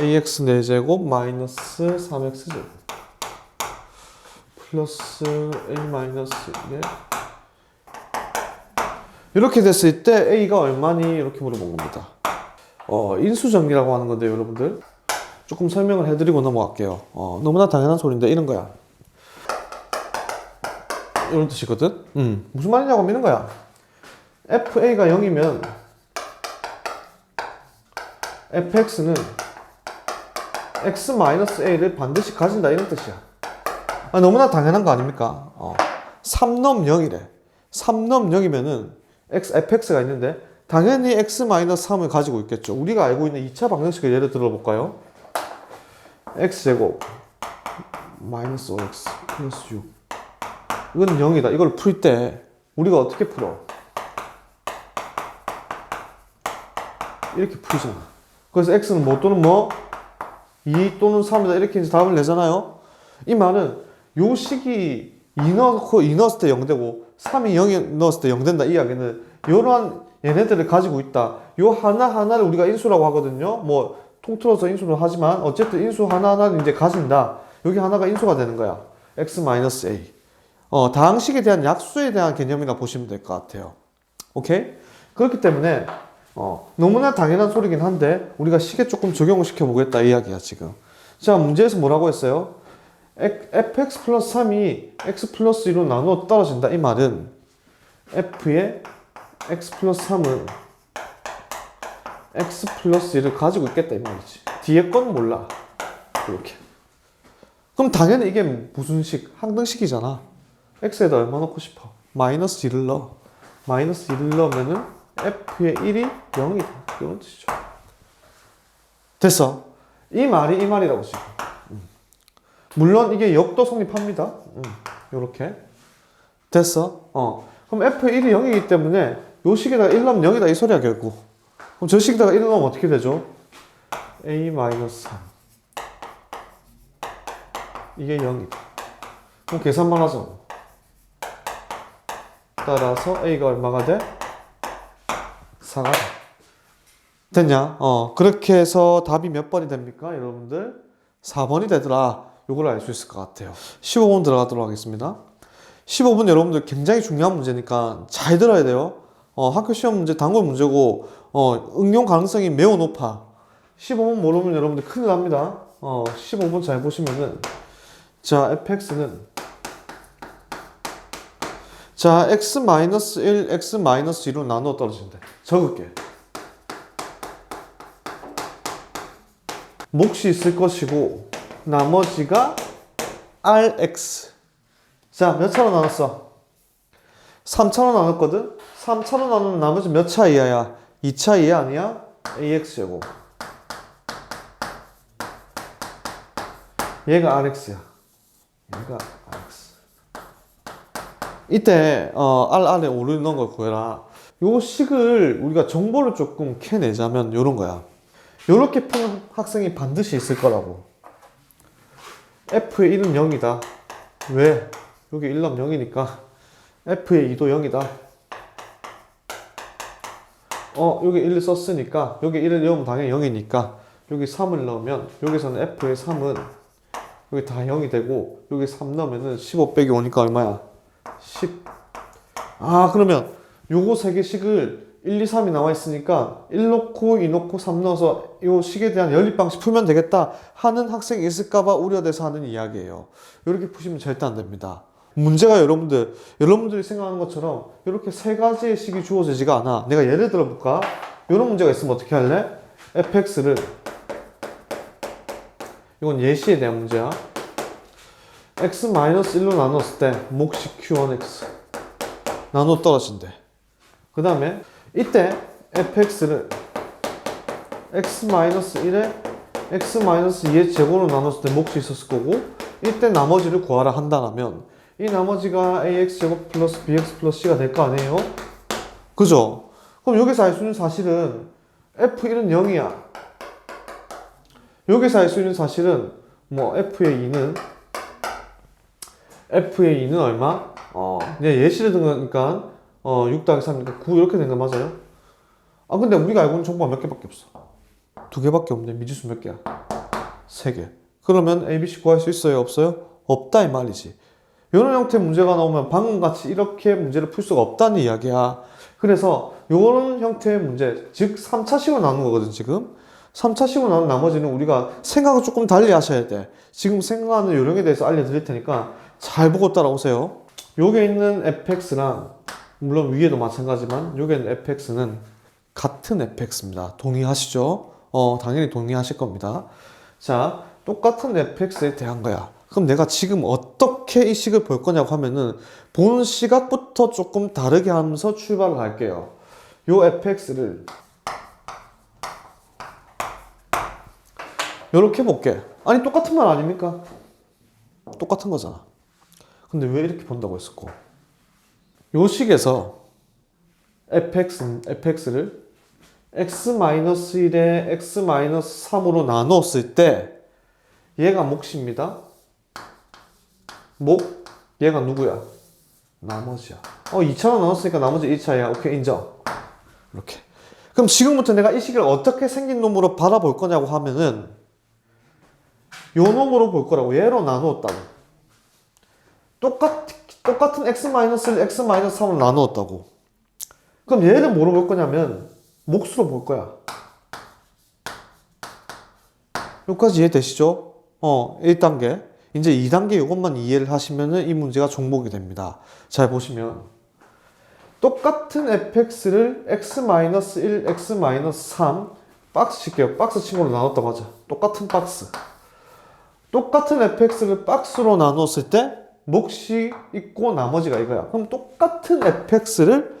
ax 4제곱 마이너스 3x제곱 플러스 a 마이너스 1 이렇게 됐을 때 a가 얼마니 이렇게 물어본 겁니다. 어, 인수전기라고 하는 건데 여러분들 조금 설명을 해드리고 넘어갈게요. 어, 너무나 당연한 소리인데 이런 거야. 이런 뜻이거든. 음, 무슨 말이냐고 하면 거야. fa가 0이면 fx는 x-a를 반드시 가진다 이런 뜻이야. 아, 너무나 당연한 거 아닙니까? 어. 3넘 0이래. 3넘 0이면은 x, fx가 있는데 당연히 x-3을 가지고 있겠죠. 우리가 알고 있는 2차 방정식을 예를 들어 볼까요? x제곱 마이너스 5x 플러스 6 이건 0이다. 이걸 풀 때 우리가 어떻게 풀어? 이렇게 풀잖아. 그래서 x는 뭐 또는 뭐? 2 또는 3이다. 이렇게 해서 답을 내잖아요. 이 말은 요 식이 2 넣고 2 넣었을 때 0 되고 3이 0에 넣었을 때 0 된다. 이 이야기는 요러한 얘네들을 가지고 있다. 요 하나하나를 우리가 인수라고 하거든요. 뭐 통틀어서 인수를 하지만 어쨌든 인수 하나하나를 이제 가진다. 여기 하나가 인수가 되는 거야. x-a. 어, 다항식에 대한 약수에 대한 개념이라 보시면 될 것 같아요. 오케이? 그렇기 때문에 어, 너무나 당연한 소리긴 한데 우리가 식에 조금 적용을 시켜보겠다 이 이야기야 지금. 자 문제에서 뭐라고 했어요? fx 플러스 3이 x 플러스 1로 나누어 떨어진다 이 말은 f의 x 플러스 3은 x 플러스 1을 가지고 있겠다 이 말이지. 뒤에 건 몰라. 이렇게. 그럼 당연히 이게 무슨 식? 항등식이잖아. x에다 얼마 넣고 싶어? 마이너스 1을 넣어. 마이너스 1을 넣으면은 f의 1이 0이다. 이런 뜻이죠. 됐어. 이 말이 이 말이라고 지금. 음. 물론 이게 역도 성립합니다. 음, 요렇게. 됐어. 어. 그럼 f의 1이 0이기 때문에 요 식에다가 1 넣으면 0이다 이 소리야 결국. 그럼 저 식에다가 1 넣으면 어떻게 되죠? a-3. 이게 0이다. 그럼 계산만 하죠. 따라서 a가 얼마가 돼? 4가 돼. 됐냐? 어, 그렇게 해서 답이 몇 번이 됩니까? 여러분들? 4번이 되더라. 요걸 알 수 있을 것 같아요. 15번 들어가도록 하겠습니다. 15번 여러분들 굉장히 중요한 문제니까 잘 들어야 돼요. 어, 학교 시험 문제 단골 문제고 어, 응용 가능성이 매우 높아. 15번 모르면 여러분들 큰일 납니다. 어, 15번 잘 보시면은 자, fx는 자, x-1, x-2로 나누어 떨어진대. 적을게. 몫이 있을 것이고 나머지가 rx. 자, 몇 차로 나눴어? 3차로 나눴거든? 3차로 나누면 나머지 몇 차 이하야? 2차 이하 아니야? ax제곱. 얘가 rx야. 얘가 rx. 이때 어, R 안에 오르는 걸 구해라. 요 식을 우리가 정보를 조금 캐내자면 요런 거야. 요렇게 푸는 학생이 반드시 있을 거라고. F의 1은 0이다. 왜? 여기 1 넣으면 0이니까 F의 2도 0이다. 어, 여기 1을 썼으니까 여기 1을 넣으면 당연히 0이니까 여기 3을 넣으면 여기서는 F의 3은 여기 다 0이 되고 여기 3 넣으면 은 15 빼기 오니까 얼마야? 10. 아, 그러면 요거 세 개씩을 1, 2, 3이 나와 있으니까 1 넣고 2 넣고 3 넣어서 요 식에 대한 연립 방식 풀면 되겠다 하는 학생이 있을까봐 우려돼서 하는 이야기예요. 이렇게 푸시면 절대 안 됩니다. 문제가 여러분들, 여러분들이 생각하는 것처럼 이렇게 세 가지의 식이 주어지지가 않아. 내가 예를 들어 볼까? 이런 문제가 있으면 어떻게 할래? fx를 이건 예시에 대한 문제야. X-1로 나눴을 때 몫이 q1x 나눠 떨어진대. 그 다음에 이때 fx를 x-1에 x-2의 제곱으로 나눴을 때 몫이 있었을 거고 이때 나머지를 구하라 한다면 이 나머지가 ax 제곱 플러스 bx 플러스 c가 될 거 아니에요? 그죠? 그럼 여기서 알 수 있는 사실은 f1은 0이야. 여기서 알 수 있는 사실은 뭐 f의 2는 f의 2는 얼마? 어, 그냥 예시를 든 거니까 어, 6 더하기 3이니까 9 이렇게 된 거 맞아요? 아 근데 우리가 알고 있는 정보가 몇 개밖에 없어. 두 개밖에 없네. 미지수 몇 개야? 3개. 그러면 ABC 구할 수 있어요? 없어요? 없다 이 말이지. 이런 형태의 문제가 나오면 방금 같이 이렇게 문제를 풀 수가 없다는 이야기야. 그래서 이런 형태의 문제, 즉 3차식으로 나눈 거거든 지금. 3차식으로 나눈 나머지는 우리가 생각을 조금 달리 하셔야 돼. 지금 생각하는 요령에 대해서 알려드릴 테니까 잘 보고 따라오세요. 여기 있는 fx랑 물론 위에도 마찬가지만 여기는 fx는 같은 fx입니다. 동의하시죠? 어, 당연히 동의하실 겁니다. 자, 똑같은 fx에 대한 거야. 그럼 내가 지금 어떻게 이 식을 볼 거냐고 하면은 보는 시각부터 조금 다르게 하면서 출발을 할게요. 요 fx를 이렇게 볼게. 아니 똑같은 말 아닙니까? 똑같은 거잖아. 근데 왜 이렇게 본다고 했었고? 요 식에서 fx, fx를 x-1에 x-3으로 나누었을 때 얘가 몫입니다. 목, 얘가 누구야? 나머지야. 어, 2차로 나눴으니까 나머지 1차야. 오케이, 인정. 이렇게. 그럼 지금부터 내가 이 식을 어떻게 생긴 놈으로 바라볼 거냐고 하면은 요 놈으로 볼 거라고. 얘로 나누었다고. 똑같, 똑같은 x-를 x-3으로 나누었다고. 그럼 얘를 뭐로 볼 거냐면 몫으로 볼 거야. 여기까지 이해되시죠? 어, 1단계. 이제 2단계 이것만 이해를 하시면은 이 문제가 종목이 됩니다. 잘 보시면 똑같은 fx를 x-1, x-3 박스 칠게요. 박스 친구로 나눴다 맞아. 똑같은 박스. 똑같은 fx를 박스로 나눴을 때 몫이 있고 나머지가 이거야. 그럼 똑같은 fx를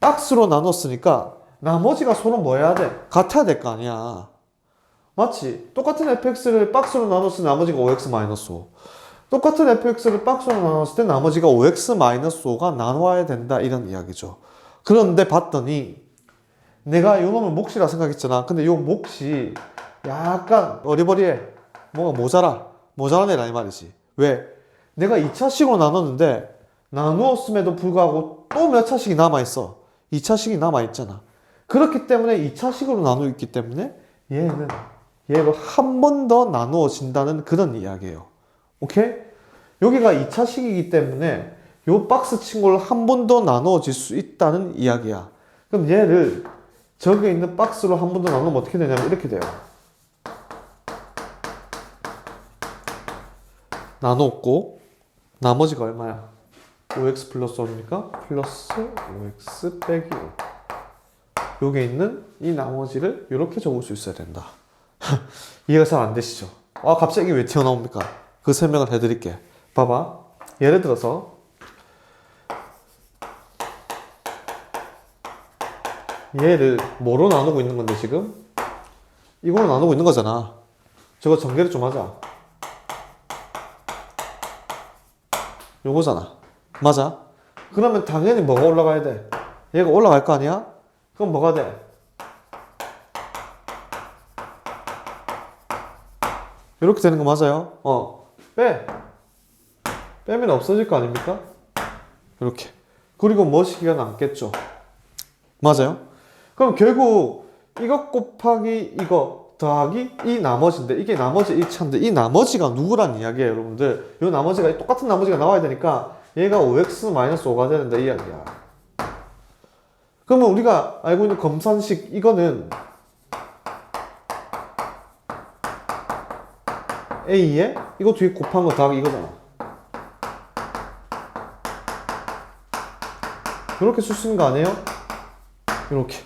박스로 나눴으니까 나머지가 서로 뭐 해야 돼? 같아야 될 거 아니야. 맞지? 똑같은 fx를 박스로 나눴을 때 나머지가 5x-5. 똑같은 fx를 박스로 나눴을 때 나머지가 5x-5가 나눠야 된다. 이런 이야기죠. 그런데 봤더니 내가 요 놈을 몫이라 생각했잖아. 근데 요 몫이 약간 어리버리해. 뭐가 모자라. 모자란 애라 이 말이지. 왜? 내가 2차식으로 나눴는데 나누었음에도 불구하고 또 몇 차식이 남아있어. 2차식이 남아있잖아. 그렇기 때문에 2차식으로 나누어 있기 때문에 얘는 얘로 한번 더 나누어진다는 그런 이야기예요. 오케이? 여기가 2차식이기 때문에 요 박스 친구를 한 번 더 나누어질 수 있다는 이야기야. 그럼 얘를 저기 있는 박스로 한 번 더 나누면 어떻게 되냐면 이렇게 돼요. 나눴고 나머지가 얼마야? 5x 플러스 5입니까? 플러스 5x 빼기 5. 여기 있는 이 나머지를 이렇게 적을 수 있어야 된다. 이해가 잘 안 되시죠? 아, 갑자기 왜 튀어나옵니까? 그 설명을 해드릴게. 봐봐. 예를 들어서 얘를 뭐로 나누고 있는 건데 지금? 이걸로 나누고 있는 거잖아. 저거 전개를 좀 하자. 요거잖아. 맞아? 그러면 당연히 뭐가 올라가야 돼? 얘가 올라갈 거 아니야? 그럼 뭐가 돼? 이렇게 되는 거 맞아요? 어. 빼. 빼면 없어질 거 아닙니까? 이렇게. 그리고 머시기가 남겠죠. 맞아요? 그럼 결국 이것 곱하기 이거 더하기 이 나머지인데 이게 나머지 1차인데 이 나머지가 누구란 이야기예요 여러분들 이 나머지가 똑같은 나머지가 나와야 되니까 얘가 5x-5가 되야 된다 이 이야기야 그러면 우리가 알고 있는 검산식 이거는 A에 이거 뒤에 곱한 거 더하기 이거잖아 이렇게 쓸 수 있는 거 아니에요? 이렇게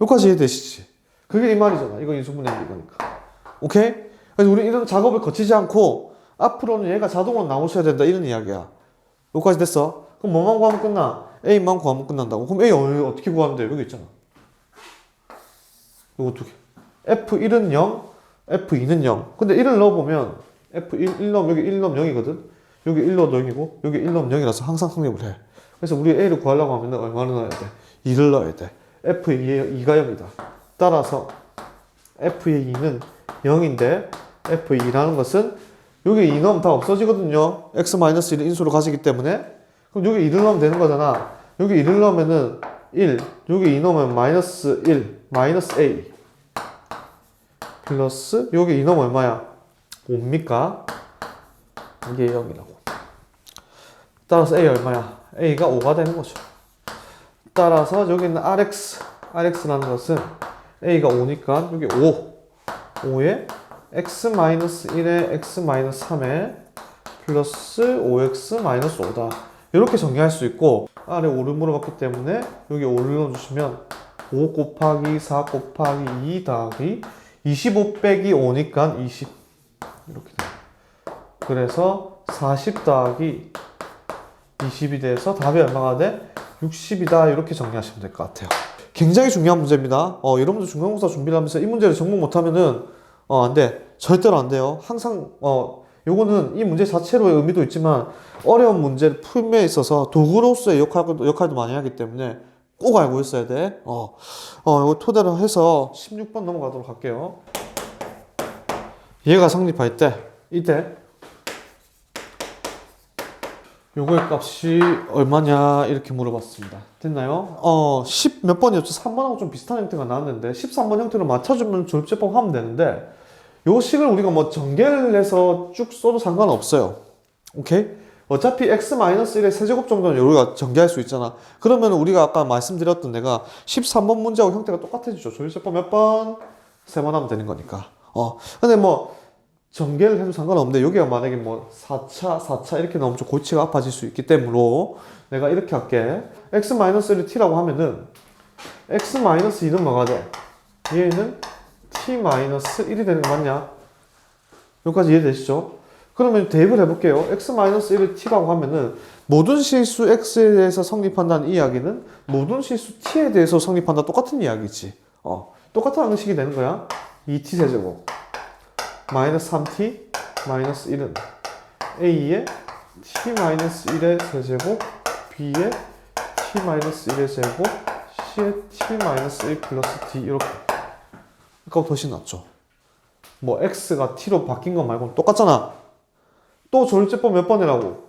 여기까지 이해되시지? 그게 이 말이잖아. 이거 인수분해인데 이거니까. 오케이? 그래서 우리 이런 작업을 거치지 않고 앞으로는 얘가 자동으로 나오셔야 된다 이런 이야기야. 여기까지 됐어? 그럼 뭐만 구하면 끝나? A만 구하면 끝난다고? 그럼 A 어- 어떻게 구하면 돼? 여기 있잖아. 요거 두 개. F1은 0, F2는 0. 근데 1을 넣어보면 F1 1 넣으면 여기 1 넣으면 0이거든? 여기 1 넣어도 0이고 여기 1 넣으면 0이라서 항상 성립을 해. 그래서 우리 A를 구하려고 하면 얼마를 넣어야 돼? 2를 넣어야 돼. F2에 2가 0이다. 따라서 F의 2는 0인데 F2라는 것은 여기 2 넣으면 다 없어지거든요. X-1을 인수로 가지기 때문에 그럼 여기 2를 넣으면 되는 거잖아. 여기 2를 넣으면은 1, 여기 2 넣으면 마이너스 1, 마이너스 A 플러스 여기 2 넣으면 얼마야? 5입니까? 이게 0이라고. 따라서 A 얼마야? A가 5가 되는 거죠. 따라서 여기 있는 RX, RX라는 것은 A가 5니까 여기 5. 5에 X-1에 X-3에 플러스 5X-5다. 이렇게 정리할 수 있고 아래 5를 물어봤기 때문에 여기 5를 넣어주시면 5 곱하기 4 곱하기 2 더하기 25 빼기 5니까 20 이렇게 돼요. 그래서 40 더하기 20이 돼서 답이 얼마가 돼? 60이다 이렇게 정리하시면 될 것 같아요. 굉장히 중요한 문제입니다. 어, 여러분들 중간고사 준비를 하면서 이 문제를 정복 못하면은 어, 안 돼. 절대로 안 돼요. 항상 어, 요거는 이 문제 자체로의 의미도 있지만 어려운 문제를 풀에 있어서 도구로서의 역할도, 역할도 많이 하기 때문에 꼭 알고 있어야 돼. 어, 어, 이거 토대로 해서 16번 넘어가도록 할게요. 얘가 성립할 때, 이때, 요거의 값이 얼마냐, 이렇게 물어봤습니다. 됐나요? 어, 10 몇 번이었죠? 3번하고 좀 비슷한 형태가 나왔는데, 13번 형태로 맞춰주면 졸업제법 하면 되는데, 요 식을 우리가 뭐 전개를 해서 쭉 써도 상관없어요. 오케이? 어차피 x-1의 세제곱 정도는 우리가 전개할 수 있잖아. 그러면 우리가 아까 말씀드렸던 내가 13번 문제하고 형태가 똑같아지죠. 조율세법 몇 번? 세 번 하면 되는 거니까. 어. 근데 뭐, 전개를 해도 상관없는데, 여기가 만약에 뭐, 4차, 4차 이렇게 나오면 좀 골치가 아파질 수 있기 때문에, 내가 이렇게 할게. x-1을 t라고 하면은, x-2는 뭐가 돼? 얘는 t-1이 되는 거 맞냐? 여기까지 이해되시죠? 그러면 대입을 해볼게요. x-1을 t라고 하면은 모든 실수 x에 대해서 성립한다는 이야기는 모든 실수 t에 대해서 성립한다 똑같은 이야기지. 어, 똑같은 방식이 되는 거야. 2t 세제곱 마이너스 3t 마이너스 1은 a의 t 마이너스 1의 세제곱 b의 t 마이너스 1의 세제곱 c의 t 마이너스 1 플러스 t 이렇게 아까 훨씬 낫죠. 뭐 x가 t로 바뀐 것 말고는 똑같잖아. 또 조율제법 몇번 해라고?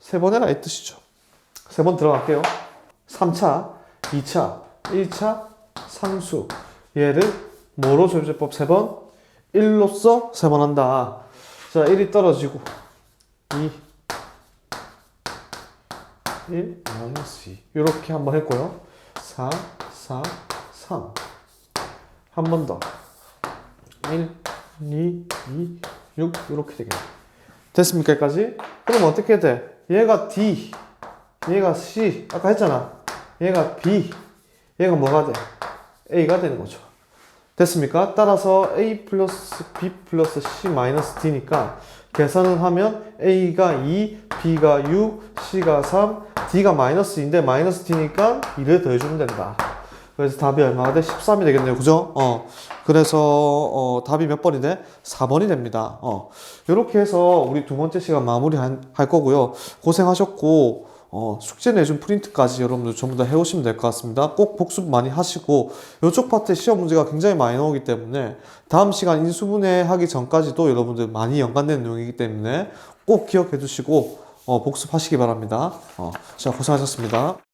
세 번 해라 이 뜻이죠. 세 번 들어갈게요. 3차, 2차, 1차, 상수. 얘를 뭐로 조율제법 세 번? 1로써 세번 한다. 자, 1이 떨어지고 2, 1, 마이너스 2. 이렇게 한번 했고요. 4, 4, 3. 한 번 더. 1, 2, 2, 6 이렇게 되겠네. 됐습니까? 여기까지? 그럼 어떻게 돼? 얘가 D, 얘가 C, 아까 했잖아. 얘가 B, 얘가 뭐가 돼? A가 되는 거죠. 됐습니까? 따라서 A 플러스 B 플러스 C 마이너스 D니까 계산을 하면 A가 2, B가 6, C가 3, D가 마이너스인데 마이너스 D니까 2를 더해주면 된다. 그래서 답이 얼마가 돼? 13이 되겠네요. 그죠? 어. 그래서, 어, 답이 몇 번이네? 4번이 됩니다. 어. 요렇게 해서 우리 두 번째 시간 마무리 할, 할 거고요. 고생하셨고, 어, 숙제 내준 프린트까지 여러분들 전부 다 해오시면 될 것 같습니다. 꼭 복습 많이 하시고, 요쪽 파트 시험 문제가 굉장히 많이 나오기 때문에, 다음 시간 인수분해 하기 전까지도 여러분들 많이 연관된 내용이기 때문에 꼭 기억해 두시고, 어, 복습하시기 바랍니다. 어, 자, 고생하셨습니다.